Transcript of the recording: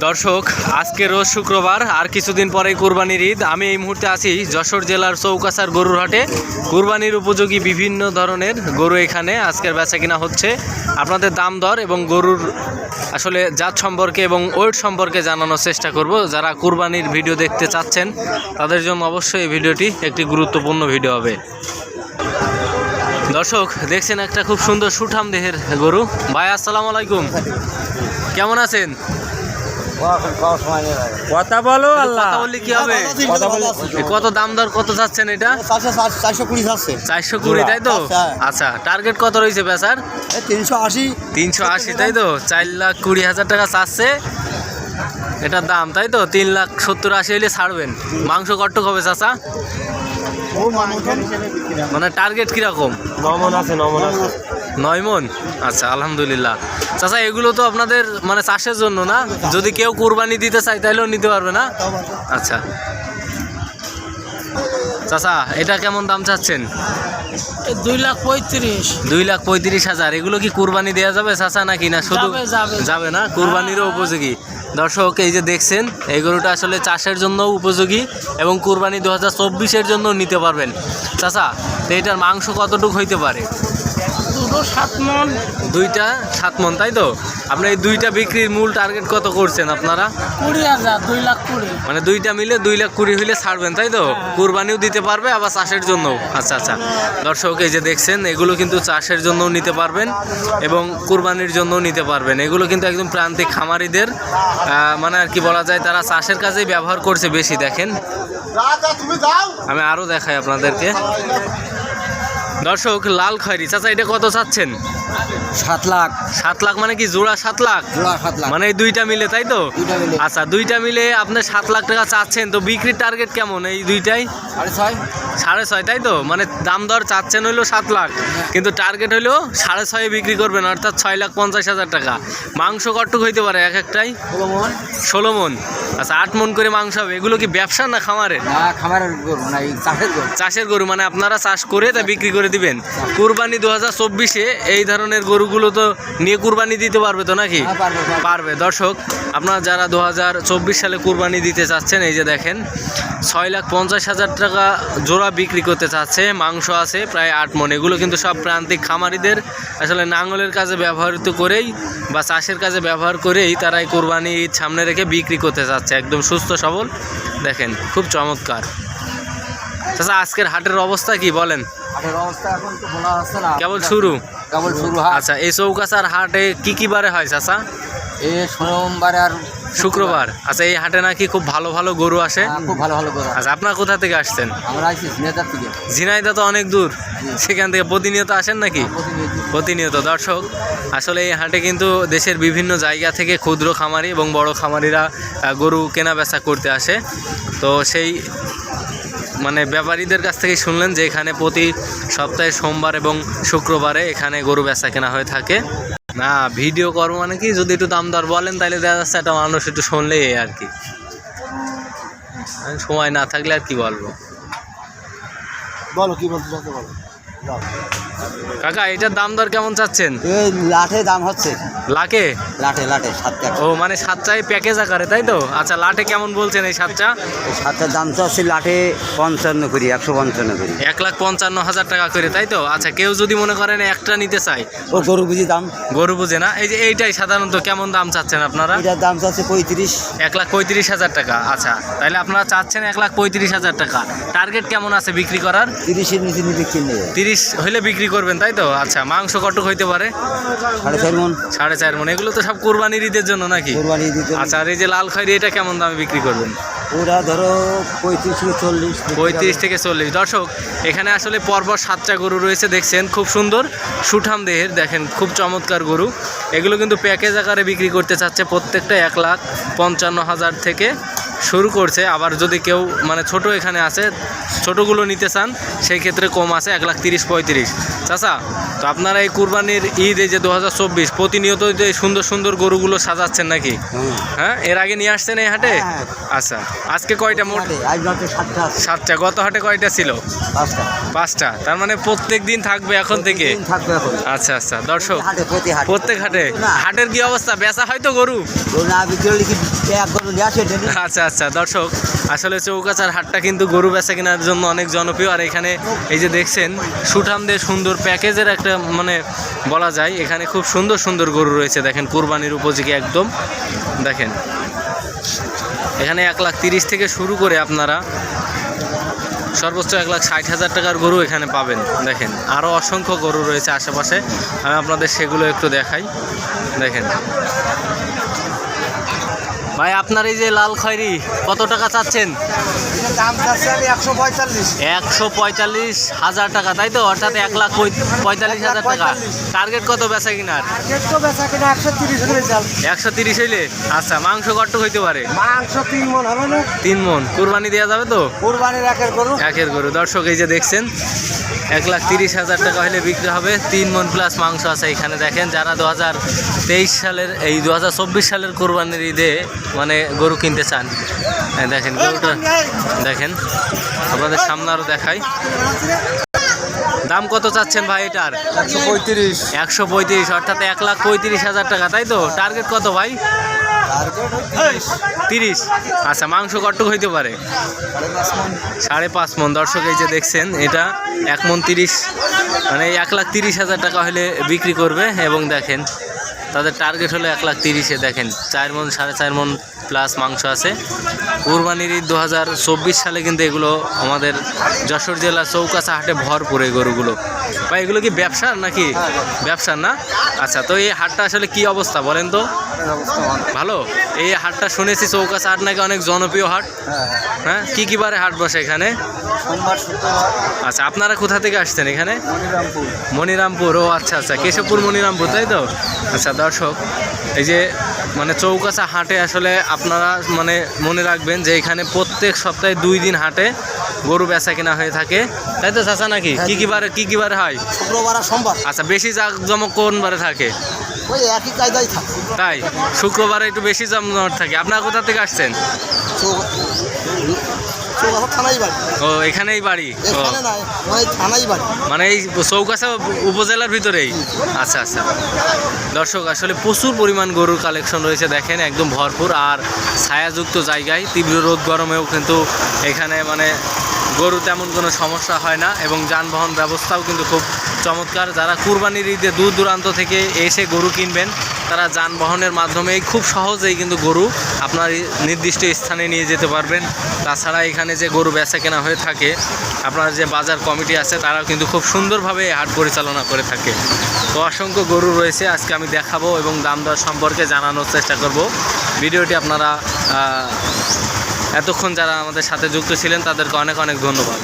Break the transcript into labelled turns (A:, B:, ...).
A: দর্শক, আজকে রোজ শুক্রবার, আর কিছুদিন পরেই কুরবানির ঈদ। আমি এই মুহূর্তে আছি যশোর জেলার চৌকাছার গরুর হাটে কুরবানির উপযোগী বিভিন্ন ধরনের গরু এখানে আজকের বেচা কিনা হচ্ছে। আপনাদের দাম দর এবং গরুর আসলে জাত সম্পর্কে এবং ওয়েট সম্পর্কে জানানোর চেষ্টা করব। যারা কুরবানির ভিডিও দেখতে চাচ্ছেন, তাদের জন্য অবশ্যই এই ভিডিওটি একটি গুরুত্বপূর্ণ ভিডিও হবে। দর্শক, দেখছেন একটা খুব সুন্দর সুঠাম দেহের গরু। ভাই, আসসালামু আলাইকুম। কেমন আছেন?
B: কথা বলো আল্লাহ।
A: বললে কি হবে? কত দাম দর কত চাচ্ছেন এটা?
C: চারশো কুড়ি যাচ্ছে।
A: চারশো কুড়ি তাই তো?
C: আচ্ছা।
A: আচ্ছা টার্গেট কত রয়েছে বেচার?
C: তিনশো আশি।
A: তিনশো আশি তাই তো? চার লাখ কুড়ি হাজার টাকা চাচ্ছে এটার দাম তাই তো? তিন লাখ সত্তর আশি হলে ছাড়বেন। মাংস কট্টক হবে চাচা? মানে টার্গেট কীরকম?
B: নমন আছে নমন আছে।
A: নয় মন? আচ্ছা আলহামদুলিল্লাহ। চাচা এগুলো তো আপনাদের মানে চাষের জন্য না? যদি কেউ কুরবানি দিতে চায় তাহলেও নিতে পারবে না? আচ্ছা। চাচা এটা কেমন দাম চাচ্ছেন?
D: দুই লাখ পঁয়ত্রিশ।
A: দুই লাখ পঁয়ত্রিশ হাজার। এগুলো কি কুরবানি দেওয়া যাবে চাচা নাকি না? শুধু
D: যাবে,
A: না? কুরবানিরও উপযোগী। দর্শক এই যে দেখছেন এই গরুটা আসলে চাষের জন্য উপযোগী এবং কুরবানি দু হাজার চব্বিশের জন্য নিতে পারবেন। চাচা তো এটার মাংস কতটুকু হইতে পারে?
D: দুটো সাত মন।
A: দুইটা সাত মন তাই তো? আপনি এই দুইটা বিক্রির মূল টার্গেট কত করছেন আপনারা?
D: কুড়ি হাজার দুই লাখ কুড়ি।
A: মানে দুইটা মিলে দুই লাখ কুড়ি হইলে ছাড়বেন তাই তো? কুরবানিও দিতে পারবে আবার চাষের জন্য আচ্ছা আচ্ছা। দর্শক এই যে দেখছেন এগুলো কিন্তু চাষের জন্যও নিতে পারবেন এবং কুরবানির জন্যও নিতে পারবেন। এগুলো কিন্তু একদম প্রান্তিক খামারিদের মানে আর কি বলা যায় তারা চাষের কাজেই ব্যবহার করছে বেশি দেখেন। আমি আরও দেখাই আপনাদেরকে। দর্শক লাল খয়রি চাচা এটা কত চাচ্ছেন?
C: সাত লাখ।
A: সাত লাখ মানে কি জোড়া সাত লাখ?
C: জোড়া সাত লাখ।
A: মানে এই দুইটা মিলে তাই তো?
C: দুইটা মিলে।
A: আচ্ছা দুইটা মিলে আপনি সাত লাখ টাকা চাচ্ছেন তো বিক্রির টার্গেট কেমন এই দুইটাই?
C: সাড়ে ছয়।
A: সাড়ে ছয় তাই তো? মানে দাম দর চাচ্ছেন হইল সাত লাখ। কিন্তু টার্গেট হইল সাড়ে ছয়ে বিক্রি করবেন অর্থাৎ ছয় লাখ পঞ্চাশ হাজার টাকা। মাংস কটুক হইতে পারে এক একটাই?
C: ষোলো মন।
A: আচ্ছা আট মন করে মাংস হবে। এগুলো কি ব্যবসা না খামারের?
C: না খামারের গরু না চাষের গরু।
A: চাষের গরু মানে আপনারা চাষ করে তা বিক্রি করে দিবেন। কুরবানি দু হাজার চব্বিশে এই ধরনের গরুগুলো তো নিয়ে কুরবানি দিতে পারবে তো নাকি?
C: হ্যাঁ, পারবে,
A: দর্শক আপনারা যারা দু হাজার চব্বিশ সালে কুরবানি দিতে চাচ্ছেন এই যে দেখেন ছয় লাখ পঞ্চাশ হাজার টাকা জোড়া বিক্রি করতে চাচ্ছে মাংস আছে প্রায় আট মন। এগুলো কিন্তু সব প্রান্তিক খামারিদের আসলে নাঙ্গলের কাজে ব্যবহৃত করেই বা চাষের কাজে ব্যবহার করেই তারা এই কোরবানি ঈদ সামনে রেখে বিক্রি করতে চাচ্ছে। একদম সুস্থ সবল। দেখেন খুব চমৎকার। আজকের হাটের অবস্থা কি বলেন?
C: হাটের অবস্থা এখন তো বলা হচ্ছে না।
A: কেবল শুরু?
C: কেবল শুরু হয়
A: আচ্ছা এই চৌকাছার হাটে কি কি বারে হয় চাচা?
C: এ সোমবার আর
A: শুক্রবার। আচ্ছা এই হাটে নাকি খুব ভালো ভালো গরু আসে?
C: হ্যাঁ, খুব ভালো ভালো গরু
A: আচ্ছা আপনার কোথা থেকে আসছেন?
C: আমরা আইছি নেতার থেকে।
A: ঝিনাইদা তো অনেক দূর। সেখান থেকে প্রতিনিয়ত আসেন নাকি? প্রতিনিয়ত। দর্শক। আসলে এই হাটে কিন্তু দেশের বিভিন্ন জায়গা থেকে ক্ষুদ্র খামারি এবং বড় খামারিরা গরু কেনা বেচা করতে আসে। তো সেই মানে ব্যাপারীদের কাছ থেকে শুনলেন যে এখানে প্রতি সপ্তাহে সোমবার এবং শুক্রবারে এখানে গরু বেচা কেনা হয়ে থাকে। না, ভিডিও করব মানে কি, যদি একটু দামদার বলেন তাহলে দেখা যাচ্ছে একটা মানুষ একটু শুনলেই আর কি। সময় না থাকলে আর কি বলব?
C: বলো, কি বলতে বলো?
A: কাকা এটার দাম দর কেমন চাচ্ছেন?
C: লাঠে দাম হচ্ছে।
A: লাখে?
C: লাঠে লাঠে সাত টাকা।
A: ও মানে সাতটায় প্যাকেজ আকারে তাই তো? আচ্ছা লাটে কেমন বলছেন এই সাতটা?
C: সাতটার দাম তো হচ্ছে লাঠে পঞ্চান্ন করি একশো পঞ্চান্ন করি।
A: এক লাখ পঞ্চান্ন হাজার টাকা করে তাই তো? আচ্ছা কেউ যদি মনে করেন একটা নিতে চায়।
C: ও গরু বুঝি দাম?
A: গরু বুঝে না? এই যে এইটাই সাধারণত কেমন দাম চাচ্ছেন আপনারা?
C: এটার দাম তো হচ্ছে পঁয়ত্রিশ।
A: এক লাখ পঁয়ত্রিশ হাজার টাকা আচ্ছা। তাহলে আপনারা চাচ্ছেন এক লাখ পঁয়ত্রিশ হাজার টাকা। টার্গেট কেমন আছে বিক্রি করার?
C: তিরিশের নিচে নিতে কিনে
A: তিরিশ হলে বিক্রি করবেন তাই তো? আচ্ছা মাংস কটক হইতে পারে?
C: সাড়ে মন
A: চার মন এগুলো তো সব কোরবানির ঈদের জন্য নাকি?
C: কোরবানি
A: আচ্ছা আর এই যে লাল খয়রি এটা কেমন দামে বিক্রি করবেন?
C: ওরা ধরো পঁয়ত্রিশ থেকে চল্লিশ
A: পঁয়ত্রিশ থেকে চল্লিশ। দর্শক এখানে আসলে পরপর সাতটা গরু রয়েছে দেখছেন? খুব সুন্দর সুঠাম দেহের দেখেন খুব চমৎকার গরু। এগুলো কিন্তু প্যাকেজ আকারে বিক্রি করতে চাচ্ছে প্রত্যেকটা এক লাখ পঞ্চান্ন হাজার থেকে শুরু করছে। আবার যদি কেউ মানে ছোট এখানে আছে ছোটোগুলো নিতে চান সেই ক্ষেত্রে কম আছে এক লাখ তিরিশ পঁয়ত্রিশ। চাচা তো আপনারা এই কুরবানির ঈদ এই যে দু হাজার চব্বিশ প্রতিনিয়ত যে এই সুন্দর সুন্দর গরুগুলো সাজাচ্ছেন নাকি? হ্যাঁ। এর আগে নিয়ে আসছেন এই হাটে?
C: হ্যাঁ।
A: আচ্ছা আজকে কয়টা মোট?
C: সাতটা।
A: গত হাটে কয়টা ছিল?
C: পাঁচটা।
A: তার মানে প্রত্যেক দিন থাকবে এখন থেকে? আচ্ছা আচ্ছা। দর্শক প্রত্যেক হাটে হাটের কি অবস্থা? বেচা হয় তো গরু? আচ্ছা আচ্ছা দর্শক, আসলে চৌকাচার হাটটা কিন্তু গরু বেচা কেনার জন্য অনেক জনপ্রিয়। আর এখানে এই যে দেখছেন সুঠামদের সুন্দর প্যাকেজের একটা মানে বলা যায়, এখানে খুব সুন্দর সুন্দর গরু রয়েছে। দেখেন, কুরবানির উপযোগী একদম। দেখেন, এখানে এক লাখ তিরিশ থেকে শুরু করে আপনারা সর্বোচ্চ এক লাখ ষাট হাজার টাকার গরু এখানে পাবেন। দেখেন আরও অসংখ্য গরু রয়েছে আশেপাশে। আমি আপনাদের সেগুলো একটু দেখাই। দেখেন ভাই আপনার এই যে লাল খয়রি কত টাকা চাচ্ছেন?
C: দাম চাচ্ছে আমি একশো পঁয়তাল্লিশ
A: একশো পঁয়তাল্লিশ হাজার টাকা তাই তো? অর্থাৎ এক লাখ পঁয়তাল্লিশ হাজার টাকা। টার্গেট কত বেচা কিনার?
C: একশো তিরিশ
A: হইলে? আচ্ছা মাংস কট্ট হইতে পারে?
C: মাংস তিন মন। হবে না
A: তিন মন কুরবানি দেওয়া যাবে তো?
C: কোরবানির একের গরু।
A: একের গরু। দর্শক এই যে দেখছেন এক লাখ তিরিশ হাজার টাকা হলে বিক্রি হবে। তিন মন প্লাস মাংস আছে এখানে দেখেন। যারা দু হাজার তেইশ সালের এই দু হাজার চব্বিশ সালের কোরবানির ঈদে মানে গরু কিনতে চান দেখেন গরুটা দেখেন আপনাদের সামনে আরও দেখাই। দাম কত চাচ্ছেন ভাই এটার?
C: একশো পঁয়ত্রিশ।
A: একশো পঁয়ত্রিশ অর্থাৎ এক লাখ পঁয়ত্রিশ হাজার টাকা তাই তো? টার্গেট কত ভাই? তিরিশ। আচ্ছা মাংস কট্টক হইতে পারে? সাড়ে পাঁচ মন। দর্শক, এই যে দেখছেন, এটা এক মন তিরিশ। মানে এক লাখ তিরিশ হাজার টাকা হলে বিক্রি করবে। এবং দেখেন, তাদের টার্গেট হলো এক লাখ তিরিশে। দেখেন, চার মন, সাড়ে চার মন প্লাস মাংস আছে। কুরবানির ঈদ দু হাজার চব্বিশ সালে কিন্তু এগুলো আমাদের যশোর জেলার চৌকাছা হাটে ভরপুর এই গরুগুলো। বা এগুলো কি ব্যবসার নাকি? ব্যবসার না? আচ্ছা তো এই হাটটা আসলে কি অবস্থা বলেন তো? ভালো। এই হাটটা শুনেছি চৌকাছা হাট নাকি অনেক জনপ্রিয় হাট। হ্যাঁ কি কি বারে হাট বসে এখানে? আচ্ছা আপনারা কোথা থেকে আসছেন এখানে?
C: মনিরামপুর।
A: মনিরামপুর ও আচ্ছা আচ্ছা কেশবপুর মনিরামপুর তাই তো? আচ্ছা দর্শক এই যে মানে চৌকাছা হাটে আসলে আপনারা মানে মনে রাখবেন যে এখানে প্রত্যেক সপ্তাহে দুই দিন হাটে গরু বেচা কেনা হয়ে থাকে। তাই তো চাচা নাকি? কি কি বারে কি কি বারে হয়?
C: শুক্রবার আর সোমবার।
A: আচ্ছা বেশি জাঁকজমক কোন বারে থাকে?
C: ওই একই কায়দায় থাকে।
A: তাই শুক্রবারে একটু বেশি জমজমাট থাকে। আপনারা কোথা থেকে আসছেন?
C: চৌকাছা থানাই বাড়ি।
A: ও এখানেই বাড়ি?
C: এখানে মানে থানাই বাড়ি।
A: মানে এই চৌকাছা উপজেলার ভিতরেই? আচ্ছা আচ্ছা। দর্শক আসলে প্রচুর পরিমাণ গরুর কালেকশন রয়েছে দেখেন একদম ভরপুর। আর ছায়াযুক্ত জায়গায় তীব্র রোদ গরমেও কিন্তু এখানে মানে গরু তেমন কোনো সমস্যা হয় না এবং যানবাহন ব্যবস্থাও কিন্তু খুব চমৎকার। যারা কুরবানির ঈদে দূর দূরান্ত থেকে এসে গরু কিনবেন তারা যানবাহনের মাধ্যমে খুব সহজেই কিন্তু গরু আপনার নির্দিষ্ট স্থানে নিয়ে যেতে পারবেন। তাছাড়া এখানে যে গরু বেচা কেনা হয়ে থাকে, আপনার যে বাজার কমিটি আছে, তারাও কিন্তু খুব সুন্দরভাবে হাট পরিচালনা করে থাকে। তো অসংখ্য গরু রয়েছে, আজকে আমি দেখাবো এবং দাম দর সম্পর্কে জানানোর চেষ্টা করব। ভিডিওটি আপনারা এতক্ষণ যারা আমাদের সাথে যুক্ত ছিলেন, তাদেরকে অনেক অনেক ধন্যবাদ।